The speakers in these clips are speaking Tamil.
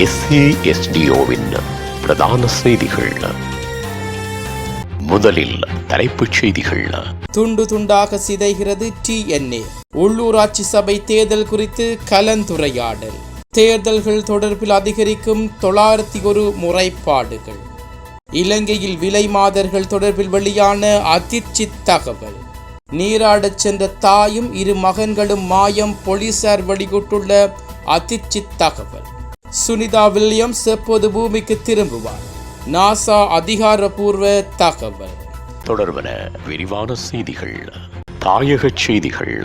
எஸ்ஏஎஸ்டிஓவின் பிரதான செய்திகள். முதலில் தலைப்புச் செய்திகள். துண்டு துண்டாக சிதைகிறது டிஎன்ஏ உள்ளூராட்சி சபை தேர்தல் குறித்து கலந்துரையாடல். தேர்தல்கள் தொடர்பில் அதிகரிக்கும் தொள்ளாயிரத்தி ஒரு முறைப்பாடுகள். இலங்கையில் விலை மாதர்கள் தொடர்பில் வெளியான அதிர்ச்சி தகவல். நீராடச் சென்ற தாயும் இரு மகன்களும் மாயம் போலீசார் வெளியிட்டுள்ள அதிர்ச்சி தகவல். சுனிதா வில்லியம்ஸ் எப்போது பூமிக்கு திரும்புவார்? நாசா அதிகாரப்பூர்வ தகவல். தொடர்பன விரிவான செய்திகள் தாயகச் செய்திகள்.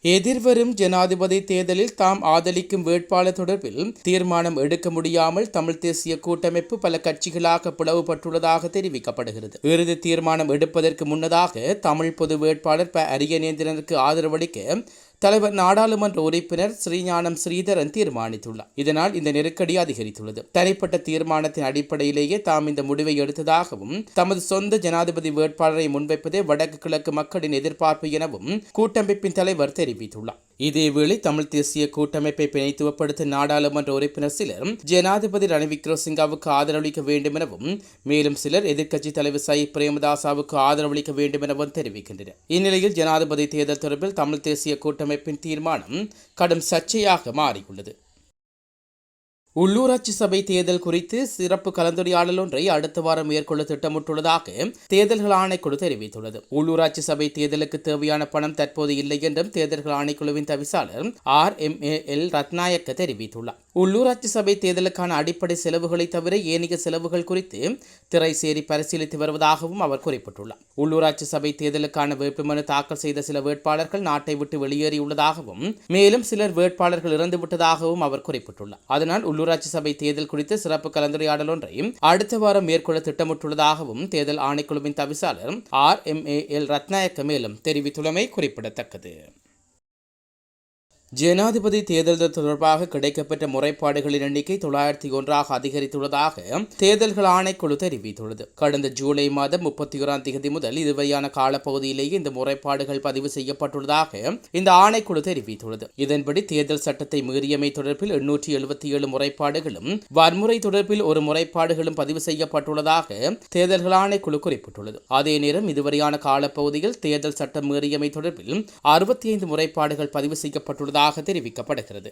எதிர்வரும் ஜனாதிபதி தேர்தலில் தாம் ஆதரிக்கும் வேட்பாளர் தொடர்பில் தீர்மானம் எடுக்க முடியாமல் தமிழ் தேசிய கூட்டமைப்பு பல கட்சிகளாக பிளவுபட்டுள்ளதாக தெரிவிக்கப்படுகிறது. இறுதி தீர்மானம் எடுப்பதற்கு முன்னதாக தமிழ் பொது வேட்பாளர் ப. அரியநேந்திரனுக்கு ஆதரவளிக்க தலைவர் நாடாளுமன்ற உறுப்பினர் ஸ்ரீஞானம் ஸ்ரீதரன் தீர்மானித்துள்ளார். இதனால் இந்த நெருக்கடி அதிகரித்துள்ளது. தனிப்பட்ட தீர்மானத்தின் அடிப்படையிலேயே தாம் இந்த முடிவை எடுத்ததாகவும் தமது சொந்த ஜனாதிபதி வேட்பாளரை முன்வைப்பதே வடக்கு கிழக்கு மக்களின் எதிர்பார்ப்பு எனவும் கூட்டமைப்பின் தலைவர் தெரிவித்துள்ளார். இதேவேளை தமிழ் தேசிய கூட்டமைப்பை பிணைத்துவப்படுத்த நாடாளுமன்ற உறுப்பினர் சிலர் ஜனாதிபதி ரணில் விக்ரமசிங்காவுக்கு ஆதரவளிக்க வேண்டும் எனவும் மேலும் சிலர் எதிர்க்கட்சி தலைவர் சை. பிரேமதாசாவுக்கு ஆதரவளிக்க வேண்டும் எனவும் தெரிவிக்கின்றனர். இந்நிலையில் ஜனாதிபதி தேர்தல் தொடர்பில் தமிழ் தேசிய கூட்டமைப்பின் தீர்மானம் கடும் சர்ச்சையாக மாறியுள்ளது. உள்ளூராட்சி சபை தேர்தல் குறித்து சிறப்பு கலந்துரையாடல் ஒன்றை அடுத்த வாரம் மேற்கொள்ள திட்டமிட்டுள்ளதாக தேர்தல்கள் ஆணைக்குழு தெரிவித்துள்ளது. உள்ளூராட்சி சபை தேர்தலுக்கு தேவையான பணம் தற்போது இல்லை என்றும் தேர்தல்கள் ஆணைக்குழுவின் தவிசாளர் R M A L Ratnayake தெரிவித்துள்ளார். உள்ளூராட்சி சபை தேர்தலுக்கான அடிப்படை செலவுகளை தவிர ஏனைய செலவுகள் குறித்து திரைசேரி பரிசீலித்து வருவதாகவும் அவர் குறிப்பிட்டுள்ளார். உள்ளூராட்சி சபை தேர்தலுக்கான வேட்புமனு தாக்கல் செய்த சில வேட்பாளர்கள் நாட்டை விட்டு வெளியேறியுள்ளதாகவும் மேலும் சிலர் வேட்பாளர்கள் இறந்துவிட்டதாகவும் அவர் குறிப்பிட்டுள்ளார். அதனால் உள்ளூராட்சி சபை தேர்தல் குறித்து சிறப்பு கலந்துரையாடல் ஒன்றையும் அடுத்த வாரம் மேற்கொள்ள திட்டமிட்டுள்ளதாகவும் தேர்தல் ஆணைக்குழுவின் தவிசாளர் R M A L Ratnayake மேலும் தெரிவித்துள்ளமை குறிப்பிடத்தக்கது. ஜனாதிபதி தேர்தல்கள் தொடர்பாக கிடைக்கப்பட்ட முறைப்பாடுகளின் எண்ணிக்கை தொள்ளாயிரத்தி ஒன்றாக அதிகரித்துள்ளதாக தேர்தல்கள் ஆணைக்குழு தெரிவித்துள்ளது. கடந்த ஜூலை மாதம் முப்பத்தி ஓராம் தேதி முதல் இதுவரையான காலப்பகுதியிலேயே இந்த முறைப்பாடுகள் பதிவு செய்யப்பட்டுள்ளதாக இந்த ஆணைக்குழு தெரிவித்துள்ளது. இதன்படி தேர்தல் சட்டத்தை மீறியமை தொடர்பில் எண்ணூற்றி எழுபத்தி ஏழு முறைப்பாடுகளும் வன்முறை தொடர்பில் ஒரு முறைப்பாடுகளும் பதிவு செய்யப்பட்டுள்ளதாக தேர்தல்கள் ஆணைக்குழு குறிப்பிட்டுள்ளது. அதே நேரம் இதுவரையான காலப்பகுதியில் தேர்தல் சட்டம் மீறியமை தொடர்பில் அறுபத்தி ஐந்து முறைப்பாடுகள் பதிவு செய்யப்பட்டுள்ளதாக உள்ளதாக தெரிவிக்கப்படுகிறது.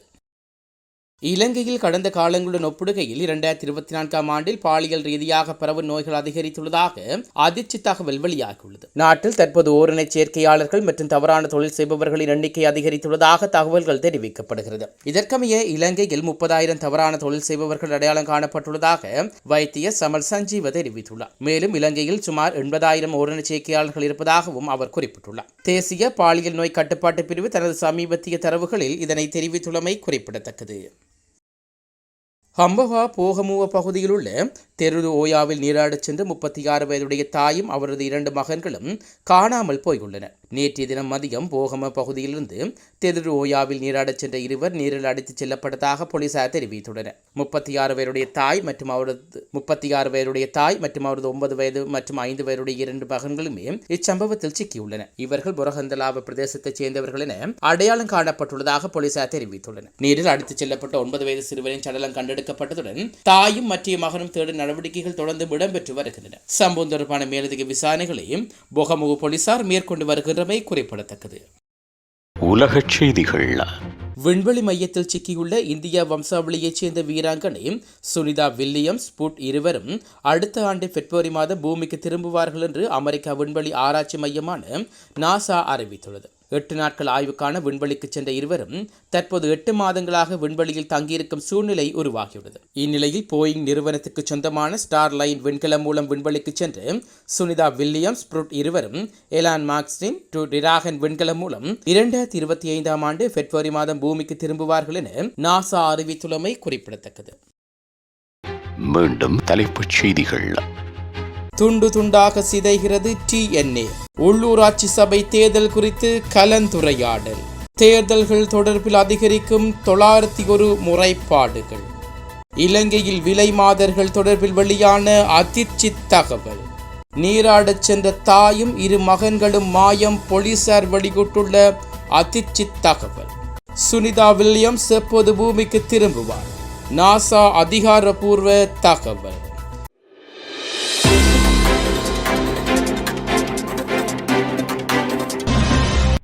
இலங்கையில் கடந்த காலங்களுடன் ஒப்பிடுகையில் இரண்டாயிரத்தி இருபத்தி நான்காம் ஆண்டில் பாலியல் ரீதியாக பரவும் நோய்கள் அதிகரித்துள்ளதாக அதிர்ச்சி தகவல் வெளியாகியுள்ளது. நாட்டில் தற்போது ஓரின சேர்க்கையாளர்கள் மற்றும் தவறான தொழில் செய்பவர்களின் எண்ணிக்கை அதிகரித்துள்ளதாக தகவல்கள் தெரிவிக்கப்படுகிறது. இதற்கமைய இலங்கையில் முப்பதாயிரம் தவறான தொழில் செய்பவர்கள் அடையாளம் காணப்பட்டுள்ளதாக வைத்திய சமல் சஞ்சீவ தெரிவித்துள்ளார். மேலும் இலங்கையில் சுமார் எண்பதாயிரம் ஓரின சேர்க்கையாளர்கள் இருப்பதாகவும் அவர் குறிப்பிட்டுள்ளார். தேசிய பாலியல் நோய் கட்டுப்பாட்டு பிரிவு தனது சமீபத்திய தரவுகளில் இதனை தெரிவித்துள்ளமை குறிப்பிடத்தக்கது. ஹம்பவா போகமுவ பகுதியில் உள்ள தெரு ஓயாவில் நீராடச் சென்று முப்பத்தி ஆறு வயதுடைய தாயும் அவரது இரண்டு மகன்களும் காணாமல் போயுள்ளனர் நேற்றைய தினம் மதியம் போகம பகுதியிலிருந்து தெரு ஓயாவில் நீராடச் சென்ற இருவர் நீரில் அடித்துச் செல்லப்பட்டதாக போலீசார் தெரிவித்துள்ளனர். முப்பத்தி ஆறு வயதுடைய தாய் மற்றும் அவரது முப்பத்தி ஆறு வயதுடைய தாய் மற்றும் அவரது ஒன்பது வயது மற்றும் ஐந்து வயதுடைய இரண்டு மகன்களுமே இச்சம்பவத்தில் சிக்கியுள்ளனர். இவர்கள் புரகந்தலாவ பிரதேசத்தைச் சேர்ந்தவர்கள் என அடையாளம் காணப்பட்டுள்ளதாக போலீசார் தெரிவித்துள்ளனர். நீரில் அடித்துச் செல்லப்பட்ட ஒன்பது வயது சிறுவரின் சடலம் கண்டெடுக்கப்பட்டதுடன் தாயும் மற்ற மகனும் தேடும் நடவடிக்கைகள் தொடர்ந்து இடம்பெற்று வருகின்றன. சம்பவம் தொடர்பான மேலதிக விசாரணைகளையும் பொகமுக போலீசார் மேற்கொண்டு வருகின்றமை குறிப்பிடத்தக்கது. உலகச் செய்திகள். விண்வெளி மையத்தில் சிக்கியுள்ள இந்திய வம்சாவளியைச் சேர்ந்த வீராங்கனை சுனிதா வில்லியம்ஸ் புட் இருவரும் அடுத்த ஆண்டு பிப்ரவரி மாதம் பூமிக்கு திரும்புவார்கள் என்று அமெரிக்கா விண்வெளி ஆராய்ச்சி மையமான நாசா அறிவித்துள்ளது. எட்டு நாட்கள் ஆய்வுக்கான விண்வெளிக்கு சென்ற இருவரும் தற்போது எட்டு மாதங்களாக விண்வெளியில் தங்கியிருக்கும் சூழ்நிலை உருவாகியுள்ளது. இந்நிலையில் போயிங் நிறுவனத்துக்கு சொந்தமான ஸ்டார் லைன் விண்கலம் மூலம் விண்வெளிக்கு சென்று சுனிதா வில்லியம்ஸ் புருட் இருவரும் எலான் மார்க்ஸ்டின் டு டிராகன் விண்கலம் மூலம் இரண்டாயிரத்தி இருபத்தி ஐந்தாம் ஆண்டு பிப்ரவரி மாதம் பூமிக்கு திரும்புவார்கள் என நாசா அறிவித்துள்ளமை குறிப்பிடத்தக்கது. மீண்டும் தலைப்புச் செய்திகள். துண்டு துண்டாக சிதைகிறது டிஎன்ஏ உள்ளூராட்சி சபை தேர்தல் குறித்து கலந்துரையாடல். தேர்தல்கள் தொடர்பில் அதிகரிக்கும் தொள்ளாயிரத்தி ஒரு முறைப்பாடுகள். இலங்கையில் விலை மாதர்கள் தொடர்பில் வெளியான அதிர்ச்சி தகவல். நீராடச் சென்ற தாயும் இரு மகன்களும் மாயம் போலீசார் வெளியிட்டுள்ள அதிர்ச்சி தகவல். சுனிதா வில்லியம்ஸ் எப்போது பூமிக்கு திரும்புவார்? நாசா அதிகாரப்பூர்வ தகவல்.